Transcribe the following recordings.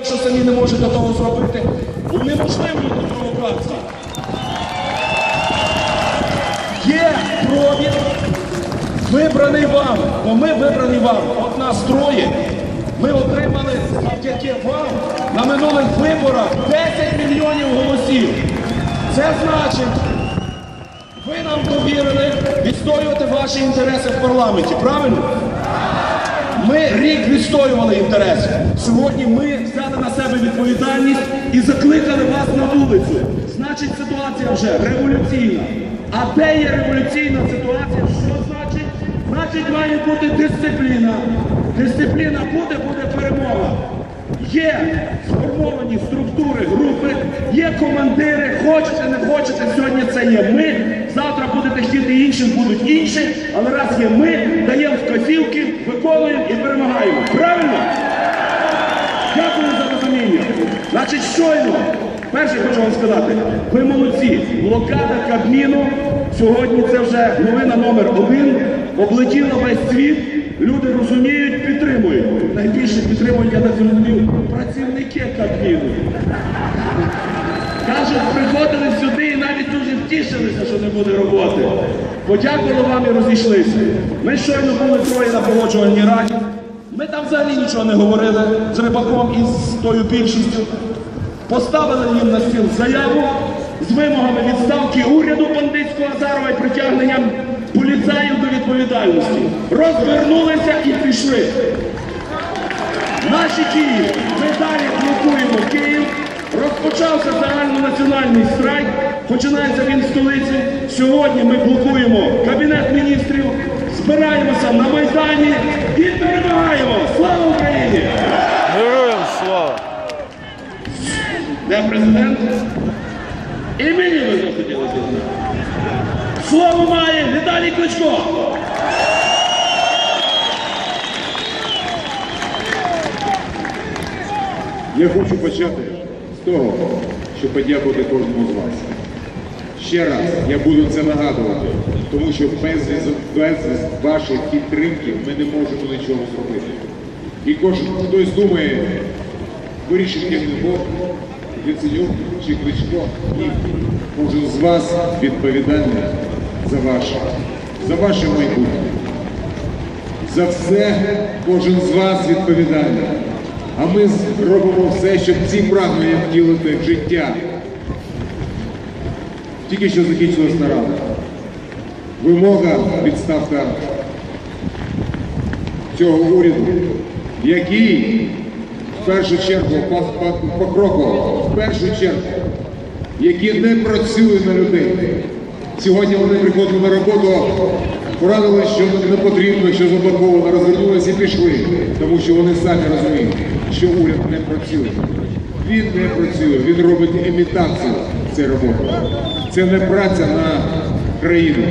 Якщо самі не можете того зробити, унеможливлюйте провокації. Є провід, вибраний вами, бо ми вибрані вами. От нас троє. Ми отримали завдяки вам на минулих виборах 10 мільйонів голосів. Це значить, ви нам довірили відстоювати ваші інтереси в парламенті, правильно? Ми рік відстоювали інтереси. Сьогодні ми взяли на себе відповідальність і закликали вас на вулицю. Значить, ситуація вже революційна. А де є революційна ситуація? Що значить? Значить, має бути дисципліна. Дисципліна буде, буде перемога. Є сформовані структури, групи, є командири, хочете, не хочете, сьогодні це є ми. Завтра будете хотіти іншим, будуть інші, але раз є ми, даємо вказівки, виконуємо і перемагаємо. Правильно? Дякую за розуміння. Значить, щойно, перше хочу вам сказати, ви молодці. Блокада Кабміну сьогодні це вже новина номер один. Облетіла весь світ. Люди розуміють, підтримують. Найбільше підтримують, я так зрозумів, працівники Кабміну. Кажуть, приходили сюди і навіть дуже втішилися, що не буде роботи. Подякували вам і розійшлися. Ми щойно були троє на погоджувальній раді. Ми там взагалі нічого не говорили з Рибаком і з тою більшістю. Поставили їм на стіл заяву з вимогами відставки уряду бандитського Азарова і притягненням поліцаїв до відповідальності. Розвернулися і пішли. Наші дії. Ми далі блокуємо Київ. Розпочався загальнонаціональний страйк. Починається він в столиці. Сьогодні ми блокуємо Кабінет міністрів, збираємося на Майдані і перемагаємо! Слава Україні! Героям слава! Де президент? І мені ви захотіли знати. Слово має Віталій Кличко! Я хочу почати того, щоб подякувати кожному з вас. Ще раз я буду це нагадувати, тому що без, без вашої підтримки ми не можемо нічого зробити. І кожен хтось думає, вирішить Бог, Яценюк чи Кличко. Ні. Кожен з вас відповідальний за ваше, за ваше майбутнє. За все кожен з вас відповідальний. А ми робимо все, щоб ці прагнення втілити в життя. Тільки що закінчилась нарада. Вимога відставка цього уряду, який в першу чергу по- по- покроково, в першу чергу, який не працює на людей. Сьогодні вони приходили на роботу, порадили, що не потрібно, що заблоковано, розвернулися і пішли, тому що вони самі розуміють, що уряд не працює. Він не працює, він робить імітацію цієї роботи. Це не праця на країну.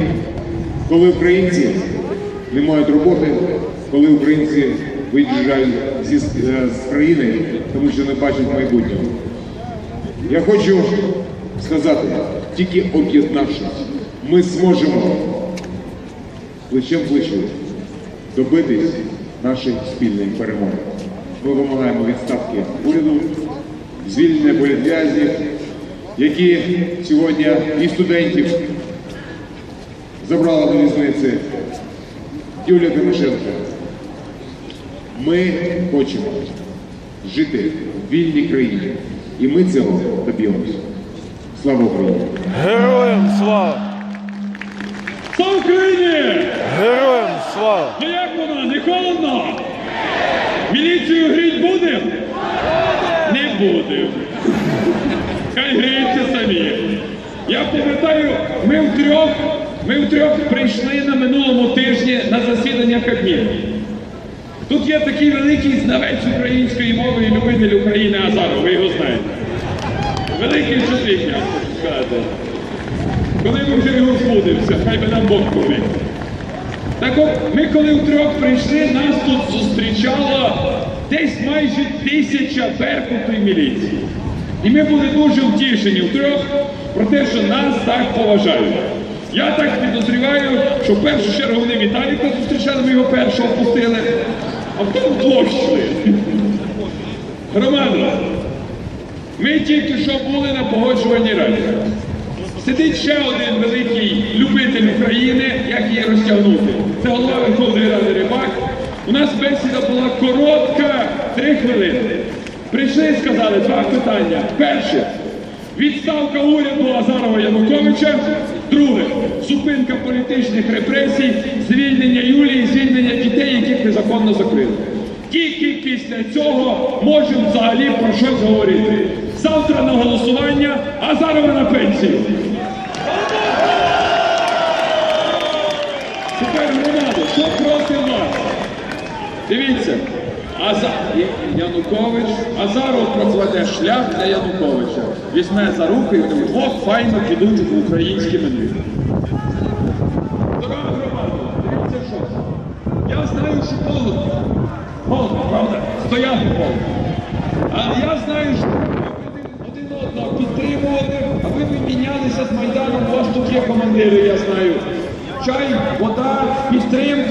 Коли українці не мають роботи, коли українці виїжджають зі, е, з країни, тому що не бачать майбутнього. Я хочу сказати, тільки об'єднавшись, ми зможемо плечем в плечу добитись нашої спільної перемоги. Ми вимагаємо відставки уряду, звільнення політв'язнів, які сьогодні і студентів забрала до в'язниці Юлія Тимошенко. Ми хочемо жити в вільній країні. І ми цього доб'ємося. Слава Україні! Героям слава! Слава Україні! Героям слава! Ну як воно? Не холодно? Міліцію гріть будем? Не будем. Хай гріються самі. Я пам'ятаю, ми втрьох, ми втрьох прийшли на минулому тижні на засідання Кабміну. Тут є такий великий знавець української мови і любитель України Азаров, ви його знаєте. Великий чоловік, я хочу сказати. Коли ми вже його збудемося, хай би нам Бог поміг. Так от, ми коли втрьох прийшли, нас тут зустрічало десь майже тисяча беркуту і міліції. І ми були дуже втішені втрьох про те, що нас так поважають. Я так підозріваю, що в першу чергу вони Віталіка зустрічали, ми його першого пустили, а потім вдвох йшли. Ми тільки що були на погоджувальній раді. Сидить ще один великий любитель України, як її розтягнути. Це голова Верховної Ради Рибак. У нас бесіда була коротка, три хвилини. Прийшли і сказали два питання. Перше відставка уряду Азарова Януковича. Друге зупинка політичних репресій, звільнення Юлії, звільнення дітей, яких незаконно закрили. Тільки після цього можемо взагалі про щось говорити. Завтра на голосування, а зараз на пенсію. Що проти вас? Дивіться, Аза... Янукович, Азаров прокладе шлях для Януковича. Візьме за руки і вдвох файно підуть в українські меню. Дорога громада, дивіться що. Я знаю, що холодно. Холодно, правда? Стояти холодно. Але я знаю, що один одного підтримувати, аби ви мінялися з Майданом, у вас тут є командири, я знаю. Чай, вода, підтримка.